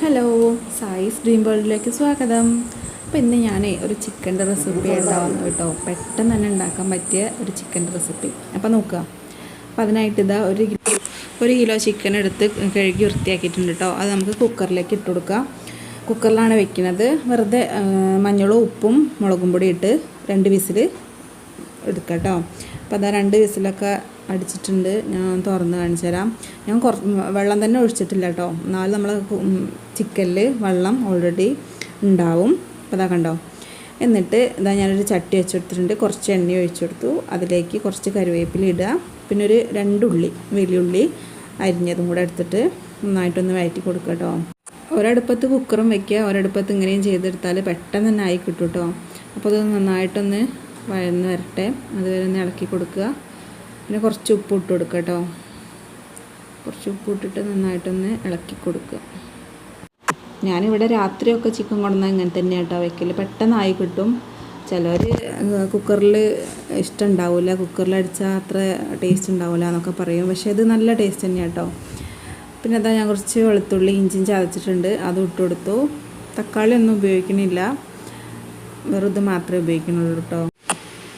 Hello സായിസ് dream വേൾഡിലേക്ക് സ്വാഗതം. അപ്പോൾ ഇന്ന് ഞാൻ ഒരു ചിക്കന്റെ റെസിപ്പി ഉണ്ടാവുന്നു കേട്ടോ പെട്ടെന്ന് തന്നെ ഉണ്ടാക്കാൻ പറ്റിയ ഒരു ചിക്കന്റെ റെസിപ്പി അപ്പോൾ നോക്കുക. അപ്പോൾ അതിനായിട്ട് ഇതാ ഒരു ഒരു കിലോ ചിക്കൻ എടുത്ത് കഴുകി വൃത്തിയാക്കിയിട്ടുണ്ട് കേട്ടോ അത് നമുക്ക് കുക്കറിലേക്ക് ഇട്ട് കൊടുക്കാം കുക്കറിലാണ് വെക്കുന്നത് വെറുതെ മഞ്ഞളും ഉപ്പും മുളകും പൊടി ഇട്ട് രണ്ട് വിസിൽ എടുക്കാം കേട്ടോ അപ്പോൾ അതാ രണ്ട് വിസിലൊക്കെ അടിച്ചിട്ടുണ്ട്. ഞാൻ തുറന്ന് കാണിച്ചു തരാം. ഞാൻ കുറച്ച് വെള്ളം തന്നെ ഒഴിച്ചിട്ടില്ല കേട്ടോ. എന്നാലും നമ്മൾ ചിക്കനിൽ വെള്ളം ഓൾറെഡി ഉണ്ടാവും. അപ്പോൾ അതാ കണ്ടോ? എന്നിട്ട് ഇതാ ഞാനൊരു ചട്ടി വെച്ചെടുത്തിട്ടുണ്ട്. കുറച്ച് എണ്ണ ഒഴിച്ചു കൊടുത്തു. അതിലേക്ക് കുറച്ച് കരുവേപ്പില ഇടുക. പിന്നെ ഒരു രണ്ടുള്ളി വലിയുള്ളി അരിഞ്ഞതും കൂടെ എടുത്തിട്ട് നന്നായിട്ടൊന്ന് വഴറ്റി കൊടുക്കുക കേട്ടോ. ഒരടുപ്പത്ത് കുക്കറും വെക്കുക. ഒരടുപ്പത്ത് ഇങ്ങനെയും ചെയ്തെടുത്താൽ പെട്ടെന്ന് തന്നെ ആയി കിട്ടും കേട്ടോ. അപ്പോൾ അത് നന്നായിട്ടൊന്ന് വഴന്ന് വരട്ടെ. അതുവരെ ഒന്ന് ഇളക്കി കൊടുക്കുക. പിന്നെ കുറച്ച് ഉപ്പ് ഇട്ട് കൊടുക്കുക കേട്ടോ. കുറച്ച് ഉപ്പ് ഇട്ടിട്ട് നന്നായിട്ടൊന്ന് ഇളക്കി കൊടുക്കുക ഞാനിവിടെ രാത്രിയൊക്കെ ചിക്കൻ കൊണ്ടുവന്നാൽ ഇങ്ങനെ തന്നെയാണ് കേട്ടോ വെക്കൽ പെട്ടെന്നായി കിട്ടും. ചിലർ കുക്കറിൽ ഇഷ്ടം ഉണ്ടാവില്ല കുക്കറിൽ അടിച്ചാൽ അത്ര ടേസ്റ്റ് ഉണ്ടാവില്ല എന്നൊക്കെ പറയും. പക്ഷേ ഇത് നല്ല ടേസ്റ്റ് തന്നെയാണ് കേട്ടോ. പിന്നെ അതാ ഞാൻ കുറച്ച് വെളുത്തുള്ളി ഇഞ്ചിയും ചതച്ചിട്ടുണ്ട്. അത് ഇട്ട് കൊടുത്തു. തക്കാളി ഒന്നും ഉപയോഗിക്കണില്ല. വെറുതെ മാത്രമേ ഉപയോഗിക്കുന്നുള്ളൂ കേട്ടോ.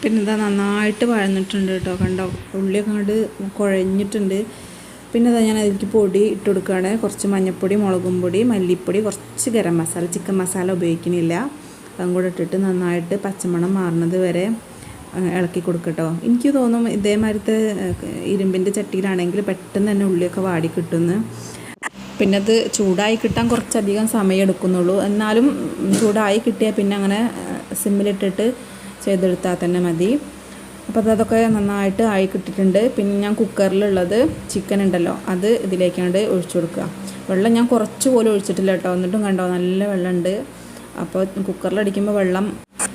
പിന്നെ ഇതാ നന്നായിട്ട് വഴന്നിട്ടുണ്ട് കേട്ടോ. കണ്ടോ? അങ്ങോട്ട് കുഴഞ്ഞിട്ടുണ്ട്. പിന്നെ ഇതാ ഞാൻ അതിലേക്ക് പൊടി ഇട്ട് കൊടുക്കുകയാണ്. കുറച്ച് മഞ്ഞൾപ്പൊടി മുളകും പൊടി മല്ലിപ്പൊടി കുറച്ച് ഗരം മസാല. ചിക്കൻ മസാല ഉപയോഗിക്കുന്നില്ല അതും കൂടെ ഇട്ടിട്ട് നന്നായിട്ട് പച്ചമണം മാറുന്നത് വരെ ഇളക്കി കൊടുക്കട്ടോ എനിക്ക് തോന്നും ഇതേമാതിരത്തെ ഇരുമ്പിന്റെ ചട്ടിയിലാണെങ്കിൽ പെട്ടെന്ന് തന്നെ ഉള്ളിയൊക്കെ വാടി കിട്ടുമെന്ന് പിന്നെ അത് ചൂടായി കിട്ടാൻ കുറച്ചധികം സമയം എടുക്കുന്നുള്ളൂ. എന്നാലും ചൂടായി കിട്ടിയാൽ പിന്നെ അങ്ങനെ സിമ്മിലിട്ടിട്ട് ചെയ്തെടുത്താൽ തന്നെ മതി. അപ്പോൾ അതൊക്കെ നന്നായിട്ട് ആയി കിട്ടിയിട്ടുണ്ട്. പിന്നെ ഞാൻ കുക്കറിലുള്ളത് ചിക്കൻ ഉണ്ടല്ലോ അത് ഇതിലേക്കാണ്ട് ഒഴിച്ചു കൊടുക്കുക. വെള്ളം ഞാൻ കുറച്ച് പോലും ഒഴിച്ചിട്ടില്ല കേട്ടോ. എന്നിട്ടും കണ്ടോ നല്ല വെള്ളമുണ്ട്. അപ്പോൾ കുക്കറിലടിക്കുമ്പോൾ വെള്ളം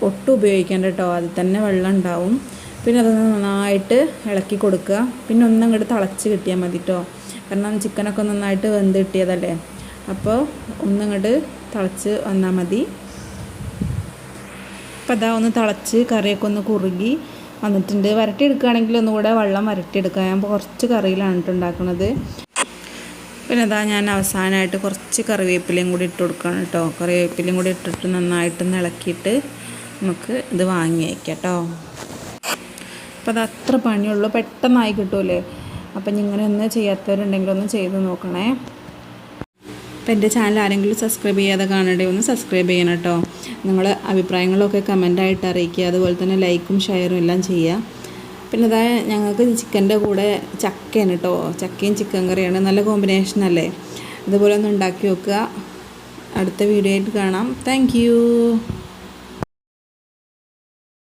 ഒട്ടും ഉപയോഗിക്കേണ്ട കേട്ടോ. അതിൽ തന്നെ വെള്ളം ഉണ്ടാവും. പിന്നെ അതൊന്ന് നന്നായിട്ട് ഇളക്കി കൊടുക്കുക. പിന്നെ ഒന്നും അങ്ങോട്ട് തിളച്ച് കിട്ടിയാൽ മതി കേട്ടോ. കാരണം ചിക്കനൊക്കെ നന്നായിട്ട് വെന്ത് കിട്ടിയതല്ലേ. അപ്പോൾ ഒന്നങ്ങോട്ട് തിളച്ച് വന്നാൽ മതി. അപ്പോൾ അതാ ഒന്ന് തിളച്ച് കറിയൊക്കെ ഒന്ന് കുറുകി വന്നിട്ടുണ്ട്. വരട്ടി എടുക്കുകയാണെങ്കിൽ ഒന്നുകൂടെ വെള്ളം വരട്ടിയെടുക്കുക ഞാൻ കുറച്ച് കറിയിലാണ് ഇട്ടുണ്ടാക്കുന്നത് പിന്നെ അതാ ഞാൻ അവസാനമായിട്ട് കുറച്ച് കറിവേപ്പിലയും കൂടി ഇട്ട് കൊടുക്കുകയാണ് കേട്ടോ കറിവേപ്പിലയും കൂടി ഇട്ടിട്ട് നന്നായിട്ട് ഇളക്കിയിട്ട് നമുക്ക് ഇത് വാങ്ങി വയ്ക്കാം കേട്ടോ അപ്പോൾ അത് അത്ര പണിയുള്ളൂ. പെട്ടെന്നായി കിട്ടൂലേ? അപ്പം ഇങ്ങനെ ഒന്ന് ചെയ്യാത്തവരുണ്ടെങ്കിൽ ഒന്ന് ചെയ്ത് നോക്കണേ. അപ്പോൾ എന്റെ ചാനൽ ആരെങ്കിലും സബ്സ്ക്രൈബ് ചെയ്യാതെ കാണണ്ടേ ഒന്ന് സബ്സ്ക്രൈബ് ചെയ്യണം കേട്ടോ. നിങ്ങൾ അഭിപ്രായങ്ങളൊക്കെ കമന്റായിട്ട് അറിയിക്കുക. അതുപോലെ തന്നെ ലൈക്കും ഷെയറും എല്ലാം ചെയ്യുക. പിന്നെ അതാ ഞങ്ങൾക്ക് ചിക്കന്റെ കൂടെ ചക്കയാണ് കേട്ടോ. ചക്കയും ചിക്കൻ കറിയാണ്. നല്ല കോമ്പിനേഷൻ അല്ലേ? അതുപോലെ ഒന്ന് ഉണ്ടാക്കി വെക്കുക അടുത്ത വീഡിയോ ആയിട്ട് കാണാം. താങ്ക്